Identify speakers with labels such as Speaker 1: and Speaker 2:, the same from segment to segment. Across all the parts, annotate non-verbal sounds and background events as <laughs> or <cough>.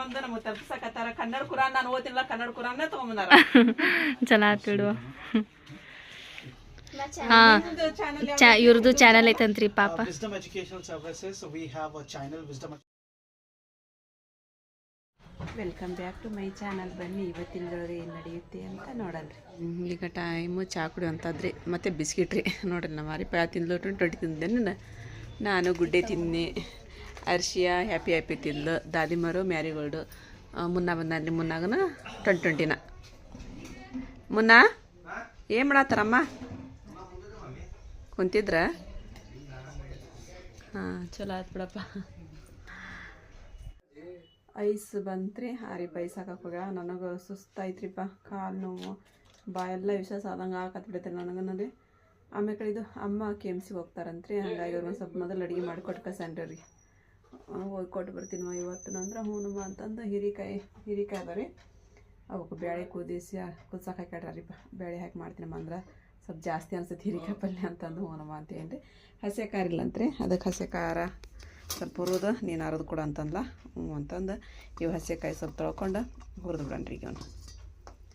Speaker 1: ಮಂದ ನಮಗ್ ತಪ್ಸಕತ್ತಾರ. ಕನ್ನಡ ಕುರಾನ್ ನಾನು ಓದಿಲ್ಲ ಕನ್ನಡ ಕುರಾನ್ ತಗೊಂಬಂದಾರ.
Speaker 2: ಚಲೋ ಆತ್ ಬಿಡು ಹಾ ಚಾ ಇವ್ರದ್ದು ಚಾನಲ್ ಐತಂತ್ರಿ ಪಾಪ.
Speaker 3: Uh, Wisdom Educational Services. So we have a channel, Wisdom.
Speaker 1: Welcome back to my channel ಬನ್ನಿ ಇವತ್ತಿನದೊಳಗೆ ಏನು ನಡೆಯುತ್ತೆ ಅಂತ ನೋಡಲ್ರಿ ಈಗ ಟೈಮು ಚಾ ಕುಡಿಯುವಂಥದ್ರಿ ಮತ್ತು ಬಿಸ್ಕಿಟ್ ರೀ ನೋಡ್ರಿ ನಮ್ಮ ಮಾರಿ ತಿಂದ್ಲು ಟ್ವೆಂಟಿ ತಿಂದೇನು ನಾನು ಗುಡ್ಡೆ ತಿನ್ನಿ. ಅರ್ಶಿಯ ಹ್ಯಾಪಿ ಹ್ಯಾಪಿ ತಿಂದು ದಾದಿಮರು ಮ್ಯಾರಿಗೋಲ್ಡು ಮುನ್ನ ಬಂದ್ರಿ ಮುನ್ನಾಗನ ಟ್ವೆಂಟಿ ಟ್ವೆಂಟಿನ ಮುನ್ನ, ಏನು ಮಾಡತ್ತಾರಮ್ಮ ಕುಂತಿದ್ರ? ಹಾಂ, ಚಲೋ ಆಯ್ತು ಬಿಡಪ್ಪ. ಐಸ್ ಬಂತ್ರಿ, ಹಾರಿ ಬೈಸಾಕಕ್ಕೆ ಹೋಗ್ಯ ನನಗೆ ಸುಸ್ತಾಯ್ತ್ರಿಪ್ಪ, ಕಾಲು ನೋವು. ಬಾಯೆಲ್ಲ ವಿಶ್ವಾಸ ಆದಂಗೆ ಹಾಕತ್ಬಿಡತ್ತೆ ನನಗನಲ್ಲಿ ಆಮೇಲೆ ಕಡೆ ಇದು ಅಮ್ಮ ಕೆ ಎಂ ಸಿಗೆ ಹೋಗ್ತಾರಂತ್ರಿ, ಹಂಗಾಗಿ ಅವ್ರಿಗೆ ಸ್ವಲ್ಪ ಮೊದಲು ಅಡುಗೆ ಮಾಡಿಕೊಟ್ಟು ಕಸಂಡ್ರಿ ಹೋಗಿ ಕೊಟ್ಟು ಬರ್ತೀನಮ್ಮ ಇವತ್ತು. ಅಂದ್ರೆ ಹೂನಮ್ಮ ಅಂತಂದು ಹೀರಿಕಾಯಿ ಹೀರಿಕಾಯಿ ಅದ ರೀ ಅವಕ್ಕೆ ಬೇಳೆ ಕುದಿಸಿ ಕುದ್ಸಕ್ಕೆ ಹಾಕ್ಯಾಡ್ರಿಪ್ಪ ಬೇಳೆ ಹಾಕಿ ಮಾಡ್ತೀನಮ್ಮ ಅಂದ್ರೆ ಸ್ವಲ್ಪ ಜಾಸ್ತಿ ಅನ್ಸುತ್ತೆ ಹೀರಿಕಾಯಿ ಪಲ್ಯ ಅಂತಂದು ಹೂನಮ್ಮ ಅಂತ ಏನ್ರಿ ಹಸೆ ಖಾರ ರೀ ಅದಕ್ಕೆ ಹಸೆ ಖಾರ ಸ್ವಲ್ಪ ಹುರಿದು ನೀನು ಅರದು ಕೊಡು ಅಂತಂದ್ಲ. ಹ್ಞೂ ಅಂತಂದು ಇವು ಹಸೆಕಾಯಿ ಸ್ವಲ್ಪ ತೊಳ್ಕೊಂಡು ಹುರಿದು ಬಿಡಣ್ರಿ ಈಗ ಅವನು.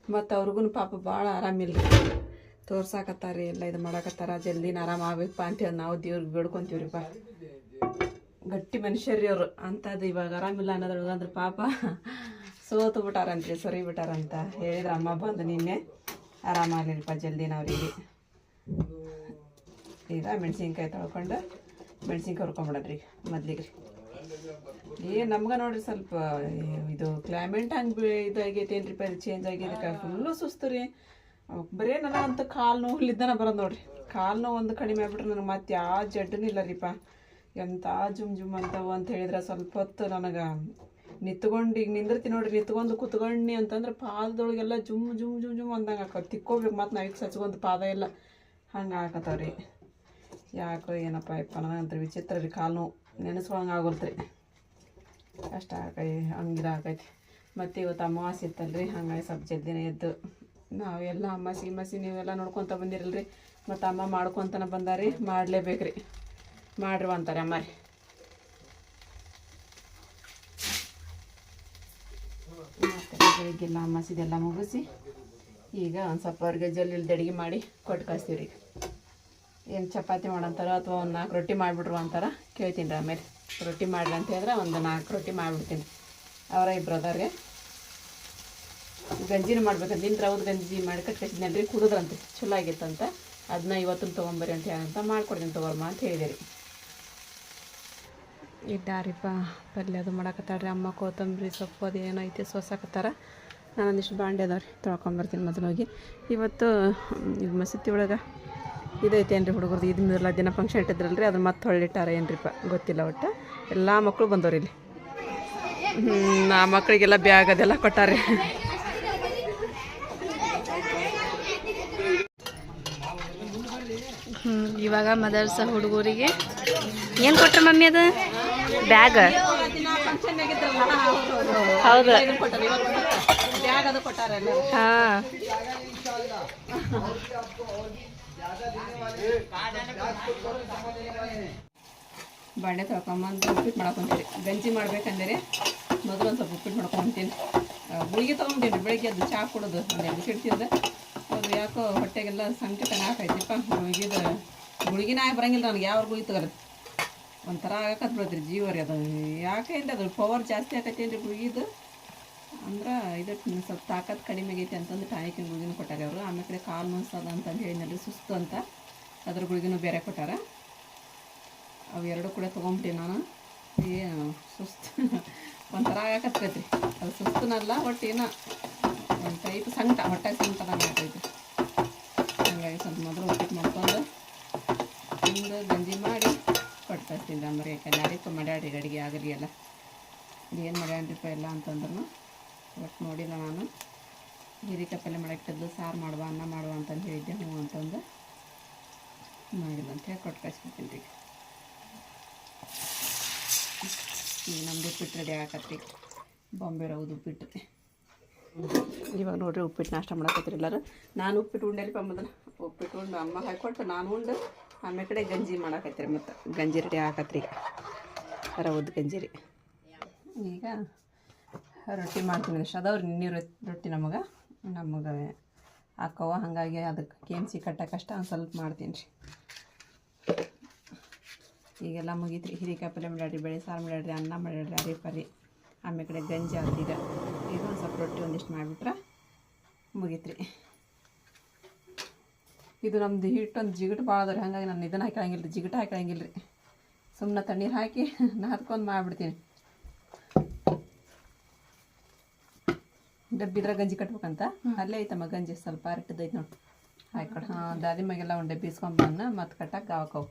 Speaker 1: ಮತ್ತು ಅವ್ರಿಗೂ ಪಾಪ ಭಾಳ ಆರಾಮಿಲ್ಲ ರೀ ತೋರ್ಸಾಕತ್ತಾರ ಎಲ್ಲ ಇದು ಮಾಡಾಕತ್ತಾರ. ಜಲ್ದಿನ ಆರಾಮ ಆಗ್ಬೇಕಪ್ಪ ಅಂತೇಳಿ ನಾವು ದೇವ್ರಿಗೆ ಬೇಡ್ಕೊಂತೀವ್ರಿಪ್ಪ. ಗಟ್ಟಿ ಮನುಷ್ಯರಿ ಅವರು. ಅಂಥದ್ದು ಇವಾಗ ಆರಾಮಿಲ್ಲ ಅನ್ನೋದ್ರೊಳಗೆ ಅಂದ್ರೆ ಪಾಪ ಸೋತು ಬಿಟ್ಟಾರಂತೆ, ಸರಿ ಬಿಟ್ಟಾರಂತ ಹೇಳಿದ್ರೆ ಅಮ್ಮ ಬಂದು ನಿನ್ನೆ. ಆರಾಮಾಗಲಿಲ್ಲಪ್ಪ ಜಲ್ದಿ ಅವರಿಗೆ ಈಗ ಮೆಣಸಿನ್ಕಾಯಿ ತೊಳ್ಕೊಂಡು ಮೆಣಸಿನ್ಕಾಯಿ ಹುರ್ಕೊಂಬಿಡೋದ್ರಿ ಮೊದ್ಲಿಗೆ. ಏ ನಮ್ಗೆ ನೋಡ್ರಿ ಸ್ವಲ್ಪ ಇದು ಕ್ಲೈಮೇಟ್ ಹಂಗೆ ಇದಾಗೈತೆ ಏನ್ರಿ ರೀ ಚೇಂಜ್ ಆಗೈತೆ ಫುಲ್ಲು ಸುಸ್ತು ರೀ. ಬರೇ ನನ್ನ ಅಂತ ಕಾಲು ನೋವ್ಲಿದ್ದಾನ ಬರೋದು ನೋಡ್ರಿ. ಕಾಲು ನೋವು ಒಂದು ಕಡಿಮೆ ಆಗ್ಬಿಟ್ರೆ ನನಗೆ ಮತ್ತೆ ಯಾವ ಜಡ್ಡನೂ ಇಲ್ಲ ರೀಪ. ಎಂಥ ಜುಮ್ ಜುಮ್ ಅಂತಾವ ಅಂತ ಹೇಳಿದ್ರೆ ಸ್ವಲ್ಪ ಹೊತ್ತು ನನಗೆ ನಿತ್ಕೊಂಡು ಈಗ ನಿಂದಿರ್ತಿ ನೋಡ್ರಿ ನಿತ್ಕೊಂಡು ಕುತ್ಕೊಂಡಿ ಅಂತಂದ್ರೆ ಪಾದದೊಳಗೆಲ್ಲ ಜುಮ್ ಜುಮ್ ಜುಮ್ ಜುಮ್ ಅಂದಂಗೆ ಆಕತ್. ತಿಕ್ಕೋಬೇಕು ಮತ್ತು ನೈಟ್ ಸಚ್ಕೊಂದು ಪಾದ ಎಲ್ಲ ಹಂಗೆ ಹಾಕತಾವ್ರಿ ಯಾಕೋ ಏನಪ್ಪ ಯಪ್ಪ ನನಗಂತ ವಿಚಿತ್ರ ರೀ ಕಾಲು ನೋವು. ನೆನೆಸ್ಕೊಳಂಗೆ ಆಗೋಲ್ತ್ರಿ. ಅಷ್ಟ ಆಕೈ ಹಂಗಿರ ಆಕೈತಿ. ಮತ್ತು ಇವತ್ತು ಅಮಾವಾಸ್ಯೆ ಇತ್ತಲ್ರಿ, ಹಂಗಾಗಿ ಸ್ವಲ್ಪ ಜಲ್ದಿನೇ ಎದ್ದು ನಾವೆಲ್ಲ ಅಮಾಸಿ ಗಿಮಾಸಿ ನೀವೆಲ್ಲ ನೋಡ್ಕೊತ ಬಂದಿರಲ್ರಿ. ಮತ್ತು ಅಮ್ಮ ಮಾಡ್ಕೊತನ ಬಂದಾರಿ, ಮಾಡಲೇಬೇಕ್ರಿ. ಮಾಡ್ರಿ ಅಂತಾರೆ ಅಮ್ಮ ರೀ ಮತ್ತು ಬೆಳಿಗ್ಗೆಲ್ಲ ಅಮಾಸಿದೆಲ್ಲ ಮುಗಿಸಿ ಈಗ ಒಂದು ಸ್ವಲ್ಪ ಅವ್ರಿಗೆ ಜಲ್ಲಿಲ್ದ ಅಡುಗೆ ಮಾಡಿ ಕೊಟ್ಟು ಕಳಿಸ್ತೀವಿ ಏನು ಚಪಾತಿ ಮಾಡಂತಾರ ಅಥವಾ ಒಂದು ನಾಲ್ಕು ರೊಟ್ಟಿ ಮಾಡಿಬಿಟ್ರು ಅಂತಾರ ಕೇಳ್ತೀನಿ ರೀ ಆಮೇಲೆ. ರೊಟ್ಟಿ ಮಾಡ್ರಿ ಅಂತ ಹೇಳಿದ್ರೆ ಒಂದು ನಾಲ್ಕು ರೊಟ್ಟಿ ಮಾಡಿಬಿಡ್ತೀನಿ. ಅವರ ಇಬ್ಬರು ಅದಾರೆ ಗಂಜಿನ ಮಾಡ್ಬೇಕಂತ ನಿನ್ನ ರವದ ಗಂಜಿ ಮಾಡಿ ಕಟ್ಕಸಿದ್ನಲ್ಲ ರೀ ಕುಡಿದ್ರಂತೆ. ಚಲೋ ಆಗಿತ್ತಂತ. ಅದನ್ನ ಇವತ್ತನ್ನು ತೊಗೊಂಬರಿ ಅಂತ ಹೇಳಂತ ಮಾಡ್ಕೊಡ್ತೀನಿ ತೊಗೊಂಬ ಅಂತ ಹೇಳಿದೆ ರೀ. ಇದ್ದಾರಿಪ್ಪ ಪಲ್ಯ ಅದು ಮಾಡಕತ್ತಾಳ್ರಿ. ಅಮ್ಮ ಕೊತ್ತಂಬರಿ, ಸೊಪ್ಪು, ಅದು ಏನೈತಿ ಸೋಸಾಕತ್ತಾರ. ನಾನೊಂದಿಷ್ಟು ಬಾಂಡೆ ಅದಾವ ರೀ ತೊಳ್ಕೊಂಬರ್ತೀನಿ ಮೊದಲು ಹೋಗಿ. ಇವತ್ತು ಇದು ಮಸೀತಿ ಒಳಗೆ ಇದೈತೆ ಏನ್ರಿ ಹುಡುಗರ್ದು ಇದು ಮೂರಲ್ಲ ದಿನ ಫಂಕ್ಷನ್ ಇಟ್ಟಿದ್ರಲ್ರಿ ಅದು ಮತ್ತೆ ಹೊಳ್ಳಿಟ್ಟಾರ ಏನ್ರಿಪ್ಪ? ಗೊತ್ತಿಲ್ಲ ಒಟ್ಟು. ಎಲ್ಲ ಮಕ್ಕಳು ಬಂದವ್ರಿ ಇಲ್ಲಿ. ಆ ಮಕ್ಕಳಿಗೆಲ್ಲ ಬ್ಯಾಗ್ ಅದೆಲ್ಲ ಕೊಟ್ಟಾರೆ.
Speaker 2: ಇವಾಗ ಮದರ್ಸ ಹುಡುಗರಿಗೆ ಏನು ಕೊಟ್ರ ಮಮ್ಮಿ ಅದು? ಬ್ಯಾಗ್. ಹೌದು.
Speaker 1: ಬಾಂಡೆ ತೊಳ್ಕೊಂಬಂದು ಉಪ್ಪಿಟ್ಟು ಮಾಡ್ಕೊತೀರಿ ಗಂಜಿ ಮಾಡ್ಬೇಕಂದ್ರೆ ಮೊದಲು ಒಂದು ಸ್ವಲ್ಪ ಉಪ್ಪಿಟ್ಟು ಮಾಡ್ಕೊಂತೀನಿ ಗುಳಿಗೆ ತೊಗೊಂಡಿನಿ ಬೆಳಿಗ್ಗೆ ಅದು ಚಾ ಕೊಡೋದು. ಒಂದು ಎರಡು ತಿಂದು. ಅದು ಯಾಕೋ ಹೊಟ್ಟೆಗೆಲ್ಲ ಸಂಕಟ ಹಾಕೈತಿಪ್ಪ ಗುಳಿಗಿದ ಗುಳಿಗಿನ ಬರಂಗಿಲ್ಲ ನನಗೆ. ಯಾವ ಗುಳಿಗೆ ತಗೋರಿ ಒಂಥರ ಆಗಕತ್ ಬಿಡತ್ರಿ ಜೀವ ರೀ ಅದು. ಯಾಕೆ ಏನು ಅದು ಪವರ್ ಜಾಸ್ತಿ ಆಕತ್ತೇನು ರೀ ಗುಳಿಗಿದು? ಅಂದ್ರೆ ಇದು ಸ್ವಲ್ಪ ತಾಕತ್ ಕಡಿಮೆ ಆಗೈತಿ ಅಂತಂದು ಟಾನಿಕಿನ ಗುಳಿಗಿನ ಕೊಟ್ಟಾರೆ ಅವರು. ಆಮೇಲೆ ಕಡೆ ಕಾಲು ನೋಸ್ತದ ಅಂತಂದು ಹೇಳಿದ್ರೆ ಸುಸ್ತು ಅಂತ. ಅದ್ರ ಗುಳಿಗಿನೂ ಬೇರೆ ಕೊಟ್ಟಾರ. ಅವು ಎರಡು ಕೂಡ ತೊಗೊಂಬಿಟ್ಟೆ ನಾನು. ಏನು ಸುಸ್ತು. ಒಂಥರ ಆಗಕತ್ತೈತ್ರಿ ಅದು ಸುಸ್ತುನಲ್ಲ ಒಟ್ಟು ಏನೋ ಒಂದು ಟೈಪ್ ಸಂಕಟ ಹೊಟ್ಟೆ ಸಂಕಟ ಆಗ್ತೈತಿ ಹಂಗಾಗಿ ಸ್ವಲ್ಪ ಮೊದಲು ಒಟ್ಟಿಗೆ ಮಾಡ್ಕೊಂಡು ತಿಂದು ಗಂಜಿ ಮಾಡಿ ಕೊಟ್ಟು ಕಳಿಸ್ತೀನಿ ಅಂಬರಿ. ಯಾಕಂದ್ರೆ ಮಾಡ್ಯಾಡ್ರಿ ಅಡುಗೆ ಆಗಲಿ ಎಲ್ಲ. ಏನು ಮಾಡ್ಯಾನ್ರಿಪ್ಪ ಎಲ್ಲ ಅಂತಂದ್ರೂ ಒಟ್ಟು ನೋಡಿಲ್ಲ ನಾನು. ಗೀರಿಕಾಯಿ ಪಲ್ಯ ಮಾಡಕ್ಕಿದ್ದು ಸಾರು ಮಾಡುವ, ಅನ್ನ ಮಾಡುವ ಅಂತಂದು ಹೇಳಿದ್ದೆ. ಹ್ಞೂ ಅಂತಂದು ಮಾಡಿಲ್ಲ ಅಂತ ಹೇಳಿ ಕೊಟ್ಟು ಕಳಿಸ್ಬಿಡ್ತೀನಿ ರೀ. ಈಗ ನಮ್ದು ಉಪ್ಪಿಟ್ಟು ರೆಡಿ ಆಗತ್ರಿ ಬಾಂಬೆ ರೌದು ಉಪ್ಪಿಟ್ಟು. ಇವಾಗ ನೋಡ್ರಿ ಉಪ್ಪಿಟ್ಟು ನಾಷ್ಟ ಮಾಡಕತ್ರಿ ಎಲ್ಲರೂ. ನಾನು ಉಪ್ಪಿಟ್ಟು ಉಂಡೆರಿ ಮೊದಲು ಉಪ್ಪಿಟ್ಟು ಉಂಡು, ಅಮ್ಮ ಹಾಕೊಟ್ಟು ನಾನು ಉಂಡು. ಆಮೇಲೆ ಕಡೆ ಗಂಜಿ ಮಾಡಾಕತ್ತೀರಿ ಮತ್ತು. ಗಂಜಿ ರೆಡಿ ಹಾಕತ್ರಿ ರವದ ಗಂಜಿ ರೀ. ಈಗ ರೊಟ್ಟಿ ಮಾಡ್ತೀನಿ ಇಷ್ಟು ಅದಾವ್ರಿ ನೀರು ರೊಟ್ಟಿ ನಮಗೆ. ನಮಗೆ ಹಾಕವ ಹಾಗಾಗಿ ಅದಕ್ಕೆ ಕೆಮ್ಸಿ ಕಟ್ಟಕ್ಕಷ್ಟ ಒಂದು ಸ್ವಲ್ಪ ಮಾಡ್ತೀನಿ ರೀ. ಈಗೆಲ್ಲ ಮುಗೀತ್ರಿ. ಹಿರಿಕಾಯಿ ಪಲ್ಯ ಮಾಡ್ಯಾಡ್ರಿ ಬೆಳೆ ಸಾರು ಮಾಡ್ಯಾಡ್ರಿ ಅನ್ನ ಮಾಡ್ಯಾಡ್ರಿ ಅರಿ ಪರಿ ಆಮೇಲೆ ಕಡೆ ಗಂಜಿ ಆಗ್ತಿದೆ ಈಗ ಒಂದು ಸ್ವಲ್ಪ ರೊಟ್ಟಿ ಒಂದಿಷ್ಟು ಮಾಡಿಬಿಟ್ರೆ ಮುಗೀತ್ರಿ. ಇದು ನಮ್ದು ಹಿಟ್ಟೊಂದು ಜಿಗಟ್ ಭಾಳ ಅದ ರೀ ಹಾಗಾಗಿ ನಾನು ಇದನ್ನು ಹಾಕಂಗಿಲ್ಲ ರೀ ಜಿಗಟ ಹಾಕಂಗಿಲ್ಲ ರೀ ಸುಮ್ಮನೆ ತಣ್ಣೀರು ಹಾಕಿ <laughs> ನಾದ್ಕೊಂಡು ಮಾಡಿಬಿಡ್ತೀನಿ. ಡಬ್ಬಿದ್ರಾಗ ಗಂಜಿ ಕಟ್ಬೇಕಂತ? ಅಲ್ಲೇ ಐತಮ್ಮ ಗಂಜಿ ಸ್ವಲ್ಪ ಅರಟದೈತೆ ನೋಡಿ. ಹಾಕೊಡು ಹಾಂ ದಾದಿಮಾಗೆಲ್ಲ ಒಂದು ಡಬ್ಬಿ ಇಸ್ಕೊಂಬನ್ನ ಮತ್ತೆ ಕಟ್ಟಕ್ಕೆ ಗಾವಕ್ಕವು.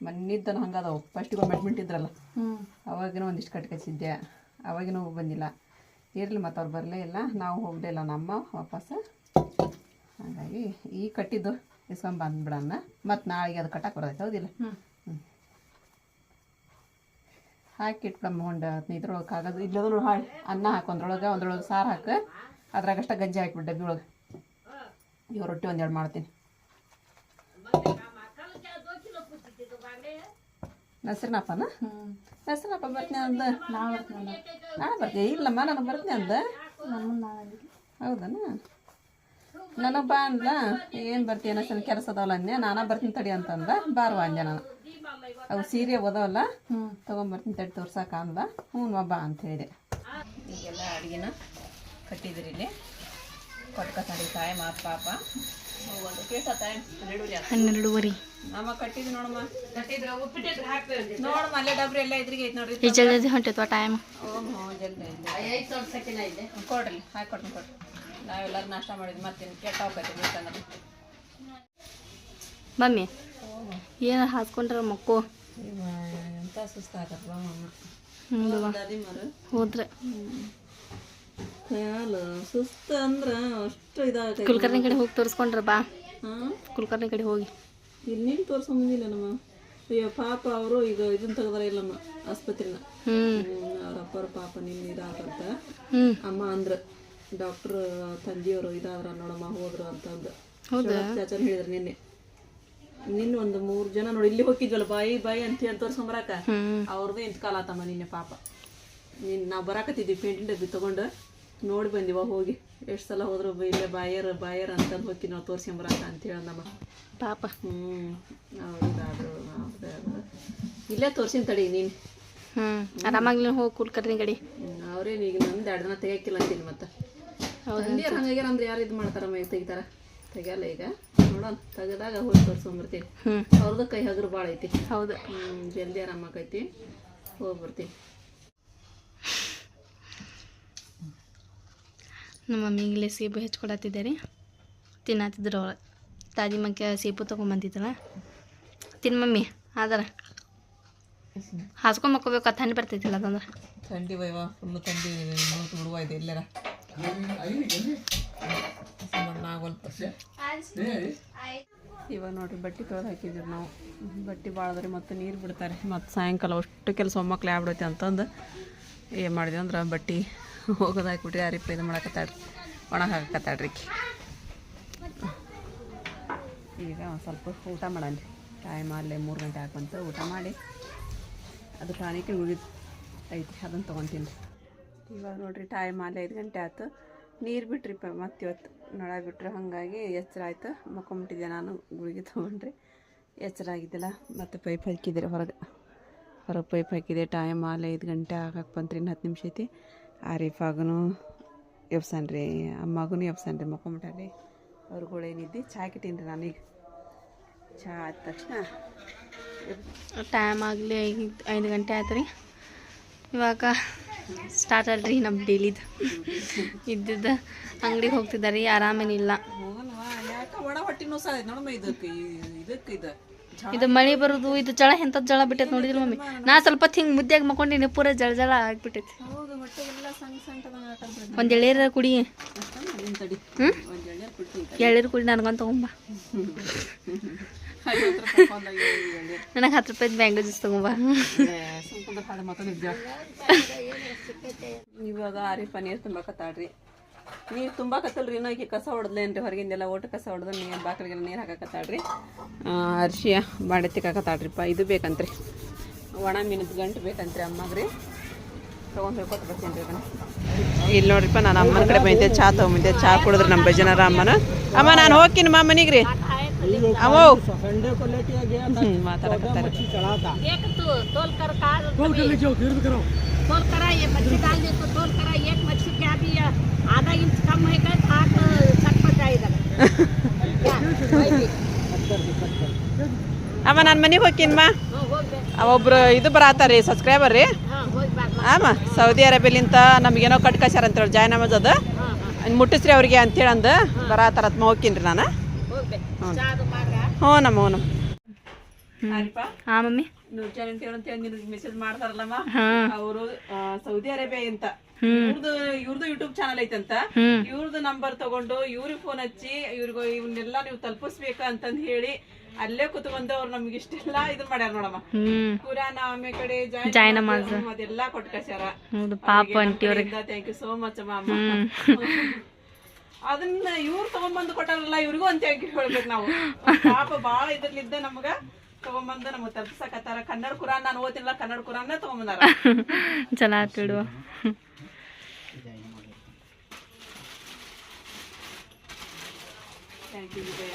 Speaker 1: ಮನ್ನಿದ್ದನ ಹಂಗೆ ಅದಾವು. ಫಸ್ಟಿಗೆ ಮೆಟ್ಮಿಂಟ್ ಇದ್ರಲ್ಲ ಅವಾಗಿನೂ ಒಂದಿಷ್ಟು ಕಟ್ಕಸಿದ್ದೆ ಅವಾಗಿನೂ ಬಂದಿಲ್ಲ. ಇರಲಿ ಮತ್ತು ಅವ್ರು ಬರಲೇ ಇಲ್ಲ. ನಾವು ಹೋಗಲೇ ಇಲ್ಲ. ನಮ್ಮ ವಾಪಸ್. ಹಾಗಾಗಿ ಈ ಕಟ್ಟಿದ್ದು ಇಸ್ಕೊಂಡ್ ಬಂದ್ಬಿಡೋಣ. ಮತ್ತು ನಾಳೆಗೆ ಅದು ಕಟ್ಟಕ್ಕೆ ಬರ್ತೈತೆ ಹೌದಿಲ್ಲ?
Speaker 2: ಹ್ಞೂ
Speaker 1: ಹಾಕಿ ಇಟ್ಬಿಡಮ್ಮ ಒಂದು ಇದ್ರೊಳಗೆ ಕಾಗದ ಇಲ್ಲದ್ರು ಹಾಳು ಅನ್ನ ಹಾಕಿ ಒಂದ್ರೊಳಗೆ ಒಂದ್ರೊಳಗೆ ಸಾರು ಹಾಕಿ. ಅದ್ರಾಗಷ್ಟ ಗಂಜಿ ಹಾಕ್ಬಿಟ್ಟು ಡಬ್ಬಿ ಒಳಗೆ ಈಗ ರೊಟ್ಟಿ ಒಂದೆರಡು ಮಾಡ್ತೀನಿ. ನಸರಿನಪ್ಪನ? ನಸರಿನಪ್ಪ ಬರ್ತೀನಿ ಅಂದ.
Speaker 2: ನಾಳೆ ಬರ್ತೀನಿ
Speaker 1: ನಾಳೆ ಬರ್ತೀನಿ? ಇಲ್ಲಮ್ಮ ನಾನು ಬರ್ತೀನಿ ಅಂದ. ಹೌದನ? ನನಗೆ ಬಾ ಅಂದ ಏನು ಬರ್ತೀಯ ನಸರಿ ಕೆಲಸ ಅದಾವಲ್ಲ ಅಂದೆ ನಾನಾ ಬರ್ತೀನಿ ತಡಿ ಅಂತಂದ ಬಾರ್ವಾ ಅಂದೆ ನಾನು. ಅವು ಸೀರೆ ಓದವಲ್ಲ
Speaker 2: ಹ್ಞೂ
Speaker 1: ತೊಗೊಂಬರ್ತೀನಿ ತಡಿ ತೋರ್ಸಾಕ ಅಂದ ಹ್ಞೂ ಬಾ ಅಂತ ಹೇಳಿದೆ. ಈಗೆಲ್ಲ ಅಡುಗೆನ ಕಟ್ಟಿದ್ರಿ ಇಲ್ಲಿ. ಕೊಟ್ಕೊತಾಡಿ ತಾಯಿ ಮಾತು ಪಾಪ. ಒಂದು ತಾಯಿ ನಡುವ್ರಿ
Speaker 2: ಹನ್ನೆರಡುವರೆ
Speaker 1: ನಮ್ಮ ಕಟ್ಟಿದ್ವಿ ನೋಡಮ್ಮ ನೋಡಮ್ಮ ಅಲ್ಲೇ ಡಬ್ರಿ ಎಲ್ಲ ಇದ್ರಿಗೆ ಐತೆ ನೋಡ್ರಿ.
Speaker 2: ಜಲ್ದಿ ಹೊಂಟೈತ್ವ ಟೈಮ್
Speaker 1: ಓ ಹ್ಞೂ ಜಲ್ದಿ. ಕೊಡ್ರಿ ಹಾಕಿ ಕೊಡ್ತೀನಿ ಕೊಡ್ರಿ. ನಾವೆಲ್ಲರೂ ನಾಷ್ಟ ಮಾಡಿದ್ವಿ. ಮತ್ತೇನು ಕೆಟ್ಟ ಹೋಗ್ತೈತಿ ಬೇಕಂದ್ರೆ
Speaker 2: ಮಮ್ಮಿ ಏನ ಹಾಸ್ಕೊಂಡ್ರ ಮಕ್ಕು?
Speaker 1: ಎಂತ ಸುಸ್ತಾಗತ್ತವ ಮಮ್ಮ
Speaker 2: ಹೋದ್ರೆ.
Speaker 1: ಖಯಾಲು ಸುಸ್ತು ಅಂದ್ರೆ ಅಷ್ಟು ಇದಾಗೈತೆ
Speaker 2: ಕುಲ್ಕರ್ಣಿ ಕಡೆ ಹೋಗಿ ತೋರಿಸ್ಕೊಂಡ್ರ ಬಾ. ಕುಲಕರ್ಣಿ ಕಡೆ ಹೋಗಿ.
Speaker 1: ಇನ್ನೇನು ತೋರ್ಸಂಬಂದಿಲ್ಲ ನಮ್ಮ. ಅಯ್ಯೋ ಪಾಪ ಅವರು ಈಗ ಇದನ್ನ ತೆಗ್ದಾರ ಇಲ್ಲಮ್ಮ ಆಸ್ಪತ್ರೆನ.
Speaker 2: ಹ್ಞೂ
Speaker 1: ಅವ್ರ ಅಪ್ಪರ ಪಾಪ ನಿನ್ನ ಇದಾಗತ್ತ.
Speaker 2: ಹ್ಞೂ
Speaker 1: ಅಮ್ಮ ಅಂದ್ರ. ಡಾಕ್ಟ್ರ್ ತಂದೆಯವರು ಇದಾದ್ರ ನೋಡಮ್ಮ ಹೋದ್ರು ಅಂತಂದು.
Speaker 2: ಹೌದಾ?
Speaker 1: ಚಾಚನ್ ಹೇಳಿದ್ರು ನಿನ್ನೆ. ನಿನ್ನ ಒಂದು ಮೂರು ಜನ ನೋಡಿ ಇಲ್ಲಿ ಹೋಗಿದ್ವಲ್ಲ ಬಾಯಿ ಬಾಯಿ ಅಂತ ತೋರ್ಸ್ಕೊಂಬರಾಕ.
Speaker 2: ಹ್ಞೂ
Speaker 1: ಅವ್ರದ್ದು ಇಂತ ಕಾಲ ಆತಮ್ಮ ನಿನ್ನೆ ಪಾಪ. ನಿನ್ ನಾವು ಬರಾಕತ್ತಿದ್ವಿ ಪೇಂಟಿಂಗ್ ಡಬ್ಬಿ ತಗೊಂಡು. ನೋಡಿ ಬಂದಿವ ಹೋಗಿ. ಎಷ್ಟು ಸಲ ಹೋದ್ರು ಇಲ್ಲೇ ಬಾಯರ್ ಬಾಯರ್ ಅಂತಂದು ಹೋಗಿ ನಾವು ತೋರ್ಸ್ಕೊಂಬರಾಕ ಅಂತ ಹೇಳಂದಮ್ಮ.
Speaker 2: ಪಾಪ.
Speaker 1: ಹ್ಞೂ ಇಲ್ಲೇ ತೋರ್ಸಿನ ತಡಿ ನೀನು.
Speaker 2: ಹ್ಞೂ ಆರಾಮಾಗ್ಲಿ ಹೋಗಿ ಕುಲ್ಕರ್ಣಿ ಗಡಿ.
Speaker 1: ಅವ್ರೇನು ಈಗ ನಂದು ಎರಡು ದಿನ ತೆಗಿಯಕ್ಕಿಲ್ಲ ಅಂತೀನಿ ಮತ್ತೆ.
Speaker 2: ಹೌದಾ.
Speaker 1: ಹಂಗಾಗ್ಯಾರ ಹಂಗಾಗಿ ಅಂದ್ರೆ ಯಾರು ಇದು ಮಾಡ್ತಾರ ಮೈ ತೆಗಿತಾರ? ತೆಗಿಯಲ್ಲ ಈಗ. ನೋಡೋಣ ತೆಗೆದಾಗ ಹೋಗಿ
Speaker 2: ತೋರಿಸ್ಕೊಂಬರ್ತೀವಿ
Speaker 1: ಅವ್ರದ್ದು ಕೈ ಹಗರು ಭಾಳ ಐತಿ.
Speaker 2: ಹೌದು.
Speaker 1: ಜಲ್ದಿ ಆರಾಮಾಗೈತಿ. ಹೋಗಿ ಬರ್ತೀನಿ.
Speaker 2: ನಮ್ಮ ಮಮ್ಮಿಗೆ ಸೇಬು ಹೆಚ್ಕೊಡತ್ತಿದ್ದೆ ರೀ ತಿನ್ನತ್ತಿದ್ರು ಅವಳು ತಾಜಿ ಮಕ್ಕ ಸೇಬು ತೊಗೊಂಬಂದಿದ್ದಲ್ಲ ತಿನ್ ಮಮ್ಮಿ ಆದ್ರೆ. ಹಾಸ್ಕೊಂಬಕ್ಕೋಬೇಕು ಮಕ್ಕೋಬೇಕು ಥಂಡಿ ಬರ್ತೈತಿಲ್ಲ ಅದಂದ್ರೆ
Speaker 1: ಥಂಡಿ ವೈವ ಫುಲ್ಲು ಥಂಡಿ ನೋಟ್ ಬಿಡುವ ಇದೆ ಎಲ್ಲರ. ಇವಾಗ ನೋಡ್ರಿ ಬಟ್ಟೆ ತೊಳೆದು ಹಾಕಿದ್ವಿ ನಾವು. ಬಟ್ಟೆ ಭಾಳದ್ರಿ ಮತ್ತು ನೀರು ಬಿಡ್ತಾರೆ. ಮತ್ತು ಸಾಯಂಕಾಲ ಅಷ್ಟು ಕೆಲಸ ಒಮ್ಮಕ್ಳು ಆಗ್ಬಿಡೈತೆ ಅಂತಂದು ಏನು ಮಾಡಿದ್ವಿ ಅಂದ್ರೆ ಬಟ್ಟೆ ಹೋಗೋದು ಹಾಕ್ಬಿಟ್ರಿ ಯಾರಿಪ್ಪ ಇದು ಮಾಡಕತ್ತಾಡ್ರಿ ಒಣ ಹಾಕತ್ತಾಡ್ರಿ ಈಗ ಸ್ವಲ್ಪ ಊಟ ಮಾಡನ್ರಿ. ಟೈಮ್ ಅಲ್ಲೇ ಮೂರು ಗಂಟೆ ಹಾಕಂತ ಊಟ ಮಾಡಿ, ಅದು ಟಾನಿಕ್ ಉಳಿದು ಐತಿ ಅದನ್ನು ತೊಗೊತೀನಿ. ಇವಾಗ ನೋಡಿರಿ ಟೈಮ್ ಅಲ್ಲಿ ಐದು ಗಂಟೆ ಆಯ್ತು. ನೀರು ಬಿಟ್ರಿಪ್ಪ ಮತ್ತೆ ಇವತ್ತು ನೊಳ ಬಿಟ್ರು. ಹಾಗಾಗಿ ಎಚ್ಚರ ಆಯ್ತು. ಮಕ್ಕೊಂಬಿಟ್ಟಿದ್ದೆ ನಾನು, ಗುಳಿಗೆ ತೊಗೊಂಡ್ರಿ. ಎಚ್ಚರ ಆಗಿದ್ದಿಲ್ಲ. ಮತ್ತು ಪೈಪ್ ಹಾಕಿದ್ದೀರಿ ಹೊರಗೆ. ಹೊರಗೆ ಪೈಪ್ ಹಾಕಿದೆ. ಟೈಮ್ ಆಲ್ ಐದು ಗಂಟೆ ಆಗಕ್ಕೆ ಬಂತ್ರಿ ಇನ್ನು ಹತ್ತು ನಿಮಿಷ ಐತಿ. ಆರೀಫಾಗೂ ಎಬ್ಸನ್ ರೀ ಅಮ್ಮಗೂ ಎಬ್ಸನ್ ರೀ ಮಕ್ಕೊಂಬಿಟ್ಟಾರಿ ಅವ್ರುಗಳು ಏನಿದ್ದಿ ಚಾ ಕಿಟ್ಟೀನಿ ರೀ ನಾನೀಗ. ಚಾ ಆದ ತಕ್ಷಣ.
Speaker 2: ಟೈಮ್ ಆಗಲಿ ಐದು ಗಂಟೆ ಆಯ್ತು ರೀ. ಇವಾಗ ಸ್ಟಾರ್ಟ್ ಅಲ್ರಿ ನಮ್ಮ ಡೈಲಿದು. ಇದ್ದಿದ್ದು ಅಂಗಡಿಗೆ ಹೋಗ್ತಿದ್ದಾರೆ ಆರಾಮೇನಿಲ್ಲ.
Speaker 1: ಇದು
Speaker 2: ಮಳೆ ಬರೋದು, ಇದು ಜಳ ಎಂಥದ್ದು ಜಳ ಬಿಟ್ಟೈತೆ ನೋಡಿದ್ರಿ ಮಮ್ಮಿ? ನಾ ಸ್ವಲ್ಪ ಹಿಂಗೆ ಮುದ್ದೆಗೆ ಮಕ್ಕೊಂಡಿನಿ, ಪೂರ ಜಳ ಜಳ ಆಗ್ಬಿಟ್ಟೈತಿ. ಒಂದು ಎಳೀರ ಕುಡಿ. ಹ್ಞೂ ಎಳೀರು ಕುಡಿ, ನನಗೊಂದು ತಗೊಂಬ. ನನಗೆ ಹತ್ತು ರೂಪಾಯಿ ಮ್ಯಾಂಗೋ ಜ್ಯೂಸ್ ತಗೊಂಬ
Speaker 1: ಇವಾಗ ಆರಿಫ ನೀರು ತುಂಬಾಕತ್ತಾಳ್ರಿ ನೀರು ತುಂಬಾಕತ್ತಲ್ರಿ ಇನ್ನೂ ಈಕೆ ಕಸ ಹೊಡೆದ್ಲೇನ್ರಿ ಹೊರಗಿಂದೆಲ್ಲ ಓಟ ಕಸ ಹೊಡೆದು ನೀರು ಬಾಕಲಿಗೆಲ್ಲ ನೀರು ಹಾಕಕತ್ತಾಳ್ರಿ ಅರ್ಶಿಯ ಬಾಡೆ ತಿಕ್ಕಾಕತ್ತಾಳ್ರಿಪ್ಪ ಇದು ಬೇಕಂತ್ರಿ. ಒಣ ಮೀನದ ಗಂಟು ಬೇಕಂತ್ರಿ ಅಮ್ಮಗ್ರಿ. ಇಲ್ಲಿ ನೋಡ್ರಿಪ್ಪ, ನಾನು ಅಮ್ಮನ ಕಡೆ ಬೈತೆ ಚಾ ತೊಗೊಂಬಂದೆ ಚಾ ಕುಡಿದ್ರೆ ನಮ್ಮ ಬಜನರ ಅಮ್ಮನ. ಅಮ್ಮ, ನಾನು ಹೋಗ್ತೀನಿ ಮಾ ಮನೆಗೆ ರೀ ಅಮ್ಮ, ನಾನು ಮನೆಗೆ ಹೋಗ್ತೀನಿ ಮಾ. ಒಬ್ರು ಇದು ಬರತ್ತಾರ ರೀ ಸಬ್ಸ್ಕ್ರೈಬರ್ ರೀ. ಆಮ ಸೌದಿ ಅರೇಬಿಯಲಿಂತ ನಮಗೇನೋ ಕಟ್ ಅಂತ ಹೇಳಿ ಜಾಯ್ನಮಾಜ್ ಅದು. ಮುಟ್ಟಿಸ್ರಿ ಅವ್ರಿಗೆ ಅಂತೇಳಿ ಅಂದು. ಬರತ್ತಾರ ಅತ್ಮ ಹೋಗ್ತೀನಿ ರೀ ನಾನು. ಹ್ಞೂ ನಮ್ಮ ಹ್ಞೂ ನಮ್ಮ.
Speaker 2: ಹಾಂ ಮಮ್ಮಿ.
Speaker 1: ನೂರ್ಜಾನ್ ಮೆಸೇಜ್ ಮಾಡ್ತಾರಲ್ಲಮ್ಮ. ಅವರು ಸೌದಿ ಅರೇಬಿಯಾ ಅಂತ. ಇವ್ರದ್ದು ಯೂಟ್ಯೂಬ್ ಚಾನಲ್ ಐತಂತ ಇವ್ರದ್ದು ನಂಬರ್ ತಗೊಂಡು ಇವ್ರಿಗೆ ಫೋನ್ ಹಚ್ಚಿ ಇವ್ರಿಗೂ ಇವನ್ನೆಲ್ಲ ನೀವು ತಲುಪಿಸ್ಬೇಕ ಅಂತಂದು ಹೇಳಿ ಅಲ್ಲೇ ಕುತ್ಕೊಂಡು ಅವ್ರು ನಮ್ಗೆ ಇಷ್ಟೆಲ್ಲ ಇದು ಮಾಡ್ಯಾರ ನೋಡಮ್ಮ. ಕುರಾನ ಆಮೆ ಕಡೆ
Speaker 2: ಜಾಯ್ ನಮಾಜ್.
Speaker 1: ಅದೆಲ್ಲ ಕೊಟ್ಟು ಕಳ್ಸ್ಯಾರ
Speaker 2: ಹೌದು ಪಾಪ
Speaker 1: ಥ್ಯಾಂಕ್ ಯು ಸೋ ಮಚ್ ಅಮ್ಮ. ಅಮ್ಮ <laughs> ಅದನ್ನ ಇವ್ರು ತಗೊಂಬಂದು ಕೊಟ್ಟಾರಲ್ಲ ಇವ್ರಿಗೂ ಅಂತ ಥ್ಯಾಂಕ್ ಯು ಹೇಳ್ಬೇಕು ನಾವು. ಪಾಪ ಬಾಳ ಇದ್ರಲ್ಲಿದ್ದ ನಮ್ಗ. ತಗೊಂಬಂದು ನಮಗ್ ತಲುಪಿಸಕತ್ತಾರ ಕನ್ನಡ ಕುರಾನ್ ನಾನು ಓದಿಲ್ಲ ಕನ್ನಡ ಕುರಾನ್ನ ತಗೊಂಬಂದಾರ. <laughs>
Speaker 2: ಚಲೋ ಆತ್ ಬಿಡುವ
Speaker 1: thank you Vijaya.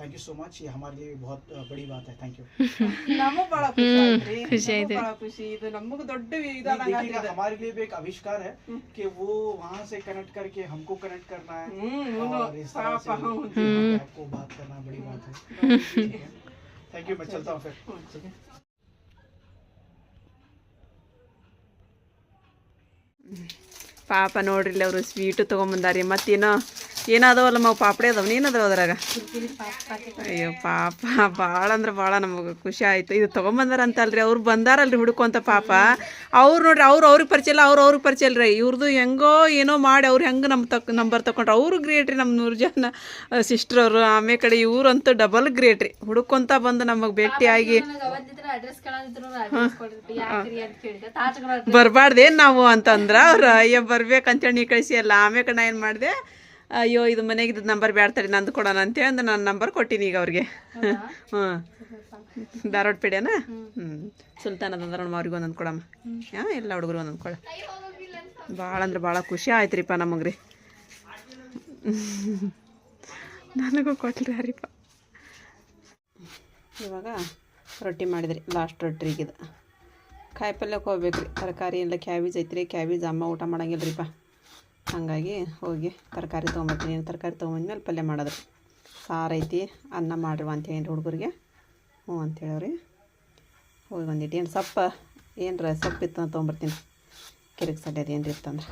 Speaker 3: Thank you so much. ये हमारे लिए बहुत uh, बड़ी बात है. Thank you. <laughs>
Speaker 1: ನಮಗ್ ಬಹಳ ಖುಷಿ ಆಯ್ತ್ರಿ
Speaker 2: ಖುಷಿ
Speaker 1: ನಮಗ್
Speaker 2: ಆಯ್ತು.
Speaker 1: ಬಹಳ ಖುಷಿ ಇದು ನಮಗ್ ದೊಡ್ಡ
Speaker 3: नहीं,
Speaker 1: ಇದಾದಂಗ
Speaker 3: देखिएगा हमारे लिए भी एक आविष्कार है कि वो वहाँ से कनेक्ट करके हमको कनेक्ट करना है
Speaker 1: हम्म,
Speaker 3: और इस तरह से
Speaker 1: पापा,
Speaker 3: वो-
Speaker 1: हम्म।
Speaker 3: आपको बात करना बड़ी बात है <laughs> थैंक यू मैं चलता हूँ फिर ठीक है
Speaker 1: ಪಾಪ ನೋಡ್ರಿಲ್ಲ ಅವರು ಸ್ವೀಟು ತೊಗೊಂಬಂದಾರಿ ಮತ್ತೇನೋ ಏನಾದವಲ್ಲ ನಾವು ಪಾಪಡೆ ಅದಾವ. ಏನದಾವ ಅದ್ರಾಗ? ಅಯ್ಯೋ ಪಾಪ ಭಾಳ ಅಂದ್ರೆ ಭಾಳ ನಮಗೆ ಖುಷಿ ಆಯ್ತು. ಇದು ತೊಗೊಂಬಂದಾರ ಅಂತಲ್ರಿ ಅವ್ರು ಬಂದಾರಲ್ರಿ ಹುಡುಕೊಂತ ಪಾಪ. ಅವ್ರು ನೋಡ್ರಿ ಅವ್ರು ಅವ್ರಿಗೆ ಪರಿಚಯ ಇಲ್ಲ ಅವ್ರು ಅವ್ರಿಗೆ ಪರಿಚಯ ಇಲ್ರಿ. ಇವ್ರದ್ದು ಹೆಂಗೋ ಏನೋ ಮಾಡಿ ಅವ್ರು ಹೆಂಗೆ ನಮ್ಮ ತಕ್ ನಂಬರ್ ತಗೊಂಡ್ರು ಅವರು ಗ್ರೇಟ್ ರೀ ನಮ್ಮ ನೂರು ಜನ ಸಿಸ್ಟರ್ ಅವರು ಆಮೇಲೆ ಕಡೆ ಇವ್ರಂತೂ ಡಬಲ್ ಗ್ರೇಟ್ ರೀ. ಹುಡುಕೊಂತ ಬಂದು ನಮಗೆ ಭೇಟಿಯಾಗಿ ಬರಬಾರ್ದೇನು ನಾವು ಅಂತಂದ್ರ ಅವ್ರು ಅಯ್ಯ ಬರ್ಬೇಕಂತೇಳಿ ನೀ ಕಳಿಸಿ ಅಲ್ಲ. ಆಮೇಲೆ ಕಡೆ ನಾ ಏನು ಮಾಡಿದೆ? ಅಯ್ಯೋ ಇದು ಮನೆಗೆ ಇದು ನಂಬರ್ ಬ್ಯಾಡ್ತಾರೆ ನಂದು ಕೊಡೋಣ ಅಂತೇಳಿ ಅಂದ್ರೆ ನಾನು ನಂಬರ್ ಕೊಟ್ಟಿನಿ ಈಗ ಅವ್ರಿಗೆ. ಹ್ಞೂ ಧಾರವಾಡ ಪೇಡೆನ? ಹ್ಞೂ ಸುಲ್ತಾನ ಅದಂದ್ರೆ ನಮ್ಮ ಅವ್ರಿಗೆ ಒಂದೊಂದು ಕೊಡಮ್ಮ. ಹಾಂ ಎಲ್ಲ ಹುಡುಗರು ಒಂದೊಂದು ಕೊಡ. ಭಾಳ ಅಂದ್ರೆ ಭಾಳ ಖುಷಿ ಆಯ್ತು ರೀಪ್ಪ ನಮಗೆ ರೀ ನನಗೂ ಕೊಟ್ರಿ ಹರಿಪ್ಪ ಇವಾಗ ರೊಟ್ಟಿ ಮಾಡಿದ್ರಿ ಲಾಸ್ಟ್ ರೊಟ್ಟಿಗಿದು. ಕಾಯಿ ಪಲ್ಯಕ್ಕೆ ಹೋಗ್ಬೇಕು ರೀ ತರಕಾರಿ ಎಲ್ಲ ಕ್ಯಾಬೇಜ್ ಐತ್ರಿ ಕ್ಯಾಬೇಜ್ ಅಮ್ಮ ಊಟ ಮಾಡಂಗಿಲ್ಲ ರೀಪ್ಪ ಹಾಗಾಗಿ ಹೋಗಿ ತರಕಾರಿ ತೊಗೊಂಬರ್ತೀನಿ ತರಕಾರಿ ತೊಗೊಂಬಂದ್ಮೇಲೆ ಪಲ್ಯ ಮಾಡಿದ್ರು ಸಾರು ಐತಿ ಅನ್ನ ಮಾಡ್ರಿ ಅಂತ ಹೇಳಿ ಹುಡುಗರಿಗೆ. ಹ್ಞೂ ಅಂತ ಹೇಳವ್ರಿ. ಹೋಗಿ ಬಂದಿಟ್ಟು ಏನು ಸೊಪ್ಪ ಏನರ ಸೊಪ್ಪಿತ್ತು ಅಂತ ತೊಗೊಂಬರ್ತೀನಿ. ಕಿರಿಕ್ ಸಡ್ಯದ ಏನ್ರಿ ಇತ್ತಂದ್ರೆ.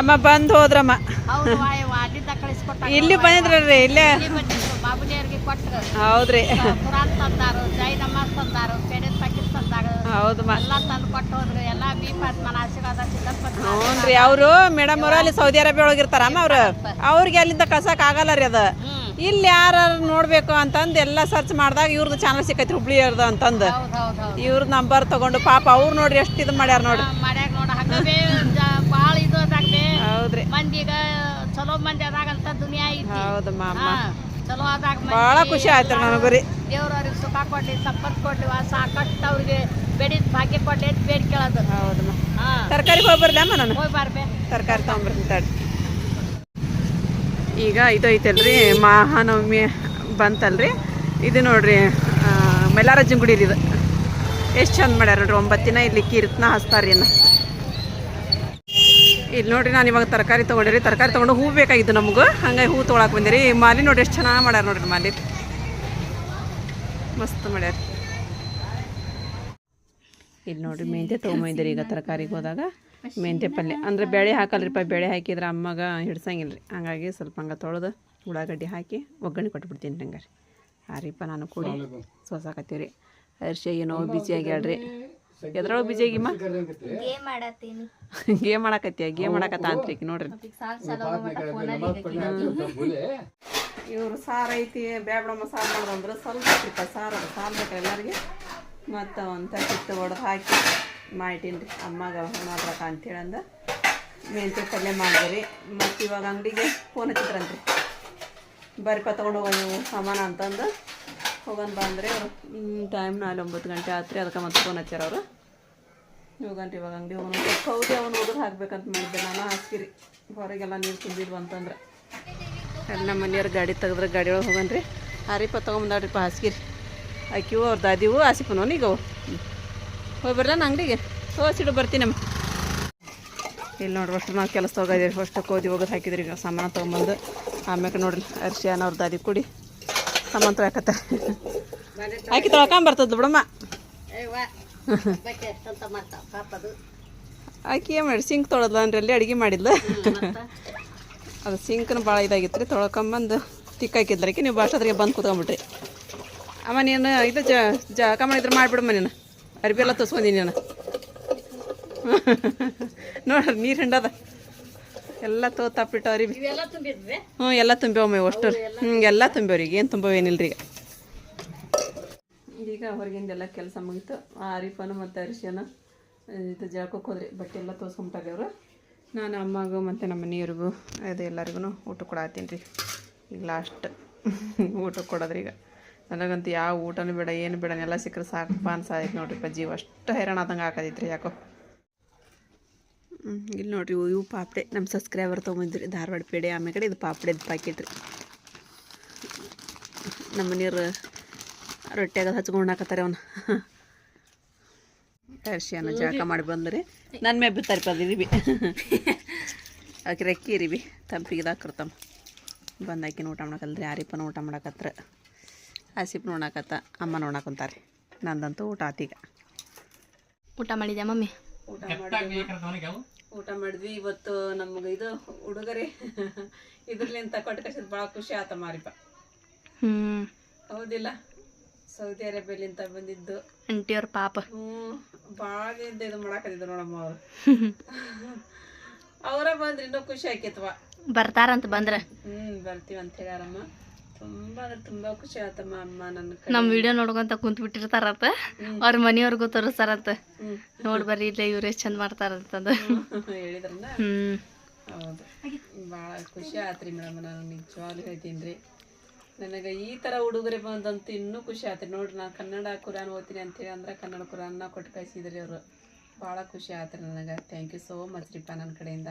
Speaker 1: ಅಮ್ಮ ಬಂದು ಹೋದ್ರಮ್ಮ. ಇಲ್ಲಿ ಇಲ್ಲೇ.
Speaker 4: ಇಲ್ಲಿ ಬಂದಿದ್ರು ಕೊಟ್ಟರು
Speaker 1: ಹೌದ್ರಿ.
Speaker 4: ಸಿದ್ದಪ್ಪನ
Speaker 1: ಹ್ಞೂ ಅವರು ಮೇಡಮ್ ಅವರು ಅಲ್ಲಿ ಸೌದಿ ಅರೇಬಿಯಾ ಒಳಗಿರ್ತಾರಮ್ಮ ಅವ್ರು. ಅವ್ರಿಗೆ ಅಲ್ಲಿಂದ ಕಳ್ಸಕ್ ಆಗಲ್ಲ ರೀ ಅದು. ಇಲ್ಲಿ ಯಾರು ನೋಡ್ಬೇಕು ಅಂತಂದು ಎಲ್ಲ ಸರ್ಚ್ ಮಾಡಿದಾಗ ಇವ್ರದ್ದು ಚಾನಲ್ ಸಿಕ್ಕೈತಿ ಹುಬ್ಳಿಯವ್ರದ್ದು ಅಂತಂದು
Speaker 4: ಅಂತಂದ. ಹೌದು ಹೌದು
Speaker 1: ಇವ್ರದ್ದು ನಂಬರ್ ತಗೊಂಡು ಪಾಪ ಅವ್ರು ನೋಡ್ರಿ ಎಷ್ಟು ಇದು ಮಾಡ್ಯಾರ ನೋಡ್ರಿ. ಹೌದ್ರಿ.
Speaker 4: ಮಂದಿಗ ಚಲೋ ಚಲೋ ಆದಾಗ
Speaker 1: ಭಾಳ ಖುಷಿ ಆಯ್ತು ನನಗೂ ರೀ.
Speaker 4: ದೇವ್ರ ಅವ್ರಿಗೆ ಸುಖ ಕೊಡ್ಲಿ ಸಂಪತ್ತು ಕೊಡ್ಲಿ ಸಾಕಷ್ಟು ಅವ್ರಿಗೆ ಬೇಡಿದ ಭಾಗ್ಯ ಕೊಡ್ಲಿ ಅಂತ ಬೇಡಿ ಕೇಳೋದು.
Speaker 1: ಹೌದಮ್ಮ
Speaker 4: ತರಕಾರಿ
Speaker 1: ತರಕಾರಿಗೆ ಹೋಗಿ ನಾನು?
Speaker 4: ಹೋಗಿ ಬಾರ್ಬೆ.
Speaker 1: ತರಕಾರಿ ತೊಗೊಂಬರ್ತೀನಿ ತಡಿ. ಈಗ ಇದು ಐತಲ್ರಿ ಮಹಾನವಮಿ ಬಂತಲ್ರಿ. ಇದು ನೋಡ್ರಿ ಮೈಲಾರಜ್ಜನ ಗುಡಿ ಇದು ಎಷ್ಟು ಚಂದ ಮಾಡ್ಯಾರ ನೋಡ್ರಿ ಒಂಬತ್ತು ದಿನ ಇಲ್ಲಿ ಕೀರ್ತನ ಹಚ್ತಾರ್ರಿ ಇನ್ನು. ಇಲ್ಲಿ ನೋಡ್ರಿ ನಾನು ಇವಾಗ ತರಕಾರಿ ತೊಗೊಂಡಿರಿ. ತರಕಾರಿ ತೊಗೊಂಡು ಹೂ ಬೇಕಾಗಿತ್ತು ನಮಗೂ. ಹಂಗಾಗಿ ಹೂ ತೊಗೊಳಕ್ಕೆ ಬಂದಿರಿ. ಮಾಲಿ ನೋಡಿ ಎಷ್ಟು ಚೆನ್ನಾಗಿ ಮಾಡ್ಯಾರ ನೋಡ್ರಿ ಮಾಲಿ. ಮಸ್ತ್ ಮಾಡ್ಯಾರ. ಇಲ್ಲಿ ನೋಡ್ರಿ ಮೆಂತೆ ತೊಗೊಂಬಂದಿರಿ ಈಗ ತರಕಾರಿಗೆ ಹೋದಾಗ. ಮೆಂತೆ ಪಲ್ಯ. ಅಂದರೆ ಬೇಳೆ ಹಾಕಲ್ರಿಪ್ಪ ಬೇಳೆ ಹಾಕಿದ್ರೆ ಅಮ್ಮಗ ಹಿಡ್ಸಂಗಿಲ್ಲ ರೀ ಹಂಗಾಗಿ ಸ್ವಲ್ಪ ಹಂಗೆ ತೊಳೆದು ಉಳ್ಳಾಗಡ್ಡಿ ಹಾಕಿ ಒಗ್ಗರಣೆ ಕೊಟ್ಬಿಡ್ತೀನಿ ಹಂಗಾರೆ. ರೀಪ ನಾನು ಕೂಡಿ ಸೋಸಾಕತ್ತೀವಿ ರೀ ಅರ್ಶಿ ಏನೋ ಬಿಸಿಯಾಗಿ ಆಗ್ಯಾಳ್ರಿ ಎದ್ರೊಳಗೆ ಬಿಜಿ ಆಗಿಮ್ಮ
Speaker 2: ಗೇಮ್ ಮಾಡತ್ತೀನಿ.
Speaker 1: ಗೇಮ್ ಮಾಡಕತ್ತೀಯ? ತಾಂತ್ರಿಕ ಮಾಡಕತ್ತ ಅಂತ್ರಿ ಈಕಿ ನೋಡ್ರಿ. ಇವ್ರು ಸಾರ್ ಐತಿ ಬ್ಯಾಬ್ಳಮ್ಮ ಸಾರು ಮಾಡೋದಂದ್ರೆ ಸ್ವಲ್ಪ ಸಿಕ್ಕ ಸಾರು ಅದು. ಸಾರು ಬೇಕು ಎಲ್ಲರಿಗೆ. ಮತ್ತು ಒಂದು ತಟ್ಟಿತ್ತು ಒಡೆದು ಹಾಕಿ ಮಾಡಿಟ್ಟೀನಿ ರೀ. ಅಮ್ಮಗೆ ಮಾಡ್ರಕ ಅಂತೇಳಿ ಅಂದ ಮೆಂತ್ಯ ಪಲ್ಯ ಮಾಡಿದ್ರಿ ಮತ್ತು ಇವಾಗ ಅಂಗಡಿಗೆ ಫೋನ್ ಹಚ್ಚಿದ್ರಂತ್ರಿ. ಬರ್ಕ ತೊಗೊಂಡು ಹೋಗೋ ನೀವು ಸಾಮಾನು ಅಂತಂದು. ಹೋಗೋಣ ಬಂದರೆ ಅವರು ಟೈಮ್ ನಾಳೆ ಒಂಬತ್ತು ಗಂಟೆ ಆತ್ರಿ, ಅದಕ್ಕೆ ಮತ್ತೆ ಫೋನ್ ಹಚ್ಚಾರ ಅವರು. ಹೋಗಂತ ಇವಾಗ ಅಂಗಡಿ ಹೋಗೋಣ ಹೌದು, ಅವನು ಹೋದ್ರೆ ಹಾಕ್ಬೇಕಂತ ಮಾಡಿದ್ದೆ. ನಾನು ಹಾಕ್ಸಿರಿ ಹೊರಗೆಲ್ಲ ನೀರು ತುಂಬಿದ್ವು ಅಂತಂದ್ರೆ ನಮ್ಮ ಮನೆಯವ್ರ ಗಾಡಿ ತೆಗೆದ್ರೆ ಗಾಡಿ ಒಳಗೆ ಹೋಗನ್ರಿ ಹರಿಪ ತೊಗೊಂಬಂದಾಡ್ರಿಪ್ಪ ಹಾಸ್ಕಿರಿ ಆಕಿವು, ಅವ್ರ ದಾದಿವು ಆಸಿಪನು ಈಗ ಅವು ಬರಲ್ಲ ಅಂಗಡಿಗೆ? ಹೋಸಿಡು ಬರ್ತೀನಿ ನಮ್ಮ ಇಲ್ಲಿ ನೋಡ್ರಿ, ಅಷ್ಟು ನಾವು ಕೆಲಸ ಹೋಗಿದ್ದೀರಿ ಫಸ್ಟ್ ಕೋದಿ ಹೋಗೋದು ಹಾಕಿದ್ರಿ. ಈಗ ಸಾಮಾನು ತೊಗೊಂಬಂದು. ಆಮ್ಯಾಕೆ ನೋಡ್ರಿ, ಅರ್ಶಿಯಾನ ಅವ್ರ ದಾದಿ ಕುಡಿ. ಸಾಮಾನು ತೊಗೊಕತ್ತಾರೆ ಆಕಿ ತೊಳ್ಕೊಂಬರ್ತದ ಬಿಡಮ್ಮ. ಆಕೆ ಏನು ಮಾಡಿ ಸಿಂಕ್ ತೊಳೆದ್ಲ ಅಂದ್ರೆ ಅಲ್ಲಿ ಅಡುಗೆ ಮಾಡಿದ್ಲ. ಅದು ಸಿಂಕ್ನ ಭಾಳ ಇದಾಗಿತ್ತು ರೀ ತೊಳ್ಕೊಂಬಂದು ಆಕಿ. ನೀವು ಬಾಷದ್ರಿಗೆ ಬಂದು ಕೂತ್ಕೊಂಬಿಟ್ರಿ. ಅಮ್ಮ ನೀನು ಇದು ಜ ಜಳಕ ಮಾಡಿದ್ರೆ ಮಾಡಿಬಿಡಮ್ಮ ನೀನು. ಅರ್ಬಿ ಎಲ್ಲ ತೋಸ್ಕೊಂಡಿ ನೀನು. ನೋಡ್ರಿ ನೀರು ಹಿಂಡದ. ಎಲ್ಲ ತೋ ತಪ್ಪಿಟ್ಟು ಅರಿಬಿ
Speaker 4: ಇವೆಲ್ಲ ತುಂಬಿದ್ವೆ
Speaker 1: ಹ್ಞೂ ಎಲ್ಲ ತುಂಬ್ಯಾವಮ್ಮ ಇವು ಅಷ್ಟು. ಹ್ಞೂ ಎಲ್ಲ ತುಂಬ್ಯಾವ್ರಿ ಈಗ. ಏನು ತುಂಬವೇನಿಲ್ಲ ರೀ ಈಗ? ಈಗ ಹೊರಗಿಂದೆಲ್ಲ ಕೆಲಸ ಮುಗಿತು. ಆ ಮತ್ತೆ ಮತ್ತು ಅರಿಶಿನ ಇದು ಜಳಕಕ್ಕೆ ಹೋದ್ರಿ. ಬಟ್ಟೆ ಎಲ್ಲ ತೋರಿಸ್ಕೊಂಬಿಟ್ಟಾರೆ ಅವರು ನಾನು ಅಮ್ಮಗೂ ಮತ್ತು ನಮ್ಮ ಮನೆಯವ್ರಿಗೂ ಅದು ಎಲ್ಲರಿಗೂ ಊಟ ಕೊಡತ್ತೀನಿ ರೀ. ಈಗ ಲಾಸ್ಟ್ <laughs> ಊಟ ಕೊಡೋದ್ರಿ ಈಗ. ನನಗಂತೂ ಯಾವ ಊಟನೂ ಬೇಡ ಏನು ಬೇಡ. ಎಲ್ಲ ಸಿಕ್ಕರೆ ಸಾಕಪ್ಪ ಅನ್ಸ ಆಯ್ತು ನೋಡ್ರಿ ಜೀವ ಅಷ್ಟು ಹೈರಾಣ ಆದಂಗೆ ಹಾಕದೈತ್ರಿ ಯಾಕೋ. ಹ್ಮ್, ಇಲ್ಲಿ ನೋಡ್ರಿ ಇವು ಪಾಪಡೆ. ನಮ್ಮ ಸಬ್ಸ್ಕ್ರೈಬರ್ ತೊಗೊಂಬಂದ್ರಿ ಧಾರವಾಡ ಪೇಡೆ. ಆಮೇಲೆ ಇದು ಪಾಪಡೆದು ಪ್ಯಾಕೆಟ್ ರೀ. ನಮ್ಮ ಮನೆಯವ್ರು ರೊಟ್ಟಿಯಾಗ ಹಚ್ಕೊಂಡು ಹಾಕತ್ತಾರೆ ಅವನು. ಅರ್ಶಿಯನ್ನು ಜಳಕ ಮಾಡಿ ಬಂದ್ರಿ. ನನ್ನ ಮೇ ಬಿತ್ತಾರೆ ಬಿ. ಆಕೆ ರೆಕ್ಕಿ ರೀ ಬಿ. ತಂಪಿಗೆ ಬಂದಾಕಿನ ಊಟ ಮಾಡಕಲ್ರಿ ಯಾರಿಪ್ಪನ ಊಟ ಮಾಡಕತ್ರ. ಆಸಿಪ್ ನೋಡಕತ್ತ ಅಮ್ಮ ನೋಡಕಂತಾರೆ ನಂದಂತೂ ಊಟ ಆತೀಗ
Speaker 2: ಊಟ ಮಾಡಿದ್ಯಾ ಮಮ್ಮಿ?
Speaker 1: ಊಟ ಮಾಡಿದ್ವಿ ಊಟ ಮಾಡಿದ್ವಿ. ಇವತ್ತು ನಮ್ಗೆ ಇದು ಉಡುಗೊರೆ. ಇದ್ರಲ್ಲಿಂದ ಕೊಟ್ಟು ಕಸಿದ್ ಭಾಳ ಖುಷಿ ಆತ ಮಾರಿಪ ಹೌದಿಲ್ಲ? ಸೌದಿ ಅರೇಬಿಯಾಲಿಂದ ಬಂದಿದ್ದು.
Speaker 2: ಅಂಟಿಯವ್ರ ಪಾಪ.
Speaker 1: ಹ್ಞೂ ಭಾಳ ಇದು ಇದು ಮಾಡಾಕತ್ತಿದ್ರು ನೋಡಮ್ಮ ಅವರು. <laughs> ಅವರ ಬಂದ್ರೆ ಇನ್ನೂ ಖುಷಿ ಆಕೈತವ?
Speaker 2: ಬರ್ತಾರಂತ ಬಂದ್ರೆ.
Speaker 1: ಹ್ಞೂ ಬರ್ತೀವಿ ಅಂತ ಹೇಳ್ಯಾರಮ್ಮ. ತುಂಬ ಅಂದ್ರೆ ತುಂಬ ಖುಷಿ ಆತಮ್ಮ ಅಮ್ಮ ನನ್ನ
Speaker 2: ನಮ್ಮ ವಿಡಿಯೋ ನೋಡ್ಕೊಂತ ಕುಂತ್ ಬಿಟ್ಟಿರ್ತಾರಂತ ಅವ್ರ ಮನೆಯವ್ರಿಗೂ
Speaker 1: ತೋರಿಸ್ತಾರಂತ.
Speaker 2: ನೋಡ್ ಬರ್ರಿ ಇಲ್ಲೇ ಎಷ್ಟು ಚಂದ ಮಾಡ್ತಾರಂತಂದು.
Speaker 1: ಹೇಳಿದ್ರಲ್ಲ
Speaker 2: ಹ್ಮ್.
Speaker 1: ಹೌದು. ಭಾಳ ಖುಷಿ ಆತ್ರಿ ಮೇಡಮ್ ನಾನು ನಿಜವಾಗ್ಲೂ ಹೇಳ್ತೀನಿ ರೀ ನನಗೆ ಈ ಥರ ಉಡುಗೊರೆ ಬಂದಂತ ಇನ್ನೂ ಖುಷಿ ಆತ್ರಿ. ನೋಡ್ರಿ ನಾನು ಕನ್ನಡ ಕುರಾನ್ ಓದ್ತೀನಿ ಅಂತೇಳಿ ಅಂದ್ರೆ ಕನ್ನಡ ಕುರಾನ್ನ ಕೊಟ್ಟು ಕಳಿಸಿದ್ರಿ ಅವರು. ಭಾಳ ಖುಷಿ ಆತ್ರಿ ನನಗೆ. ಥ್ಯಾಂಕ್ ಯು ಸೋ ಮಚ್ ರೀಪ್ಪ ನನ್ನ ಕಡೆಯಿಂದ.